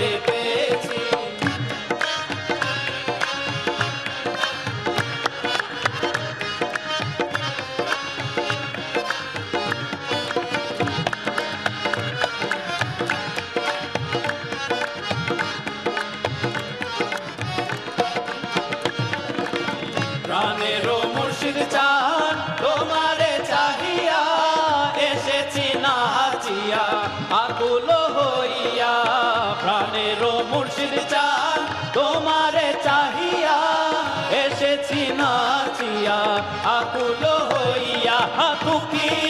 Hare তোমারে চাহিয়া এসেছি নাচিয়া আকুল হইয়া তুকি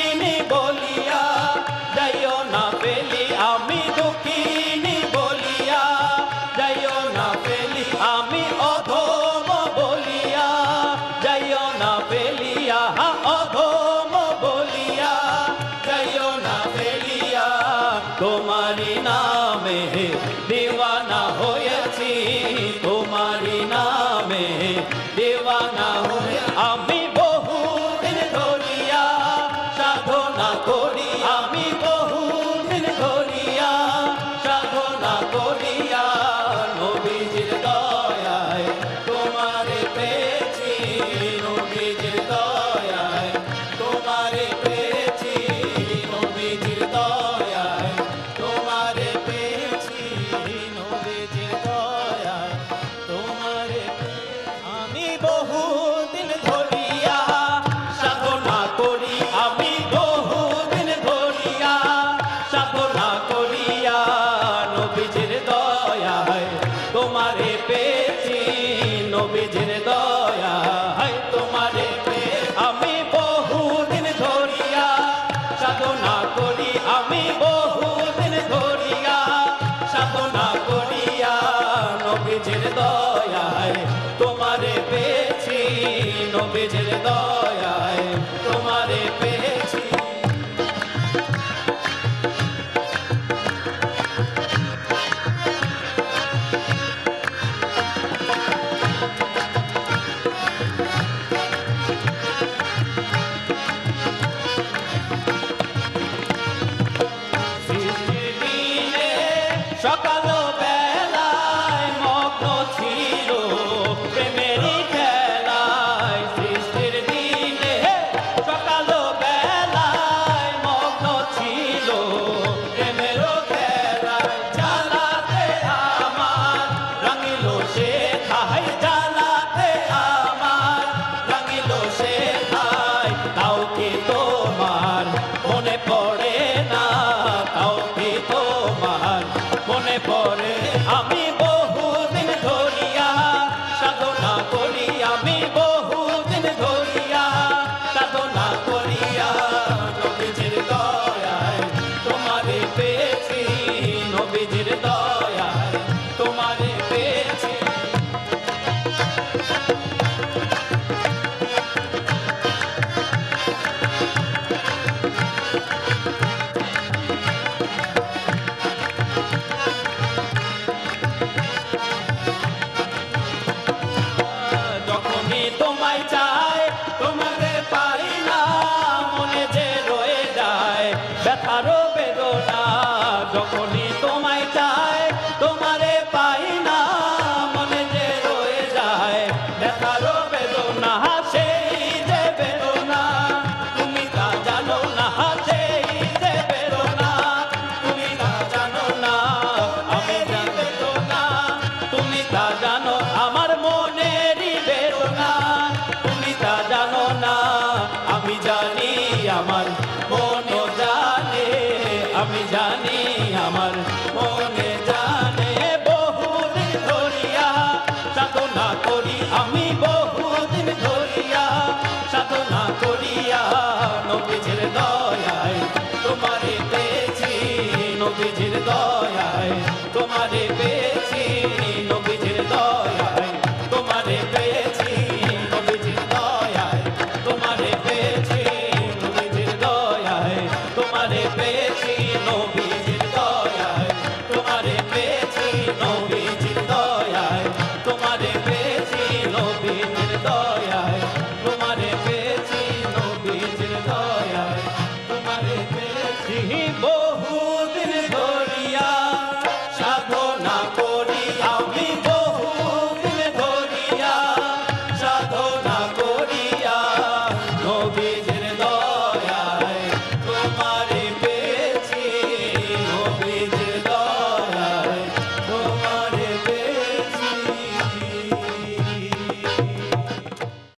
যাতনা করিয়া নবীজের দয়ায় তোমারে পেয়েছি নবীজের দয়ায় তোমারে পেয়েছি। সকাল boy.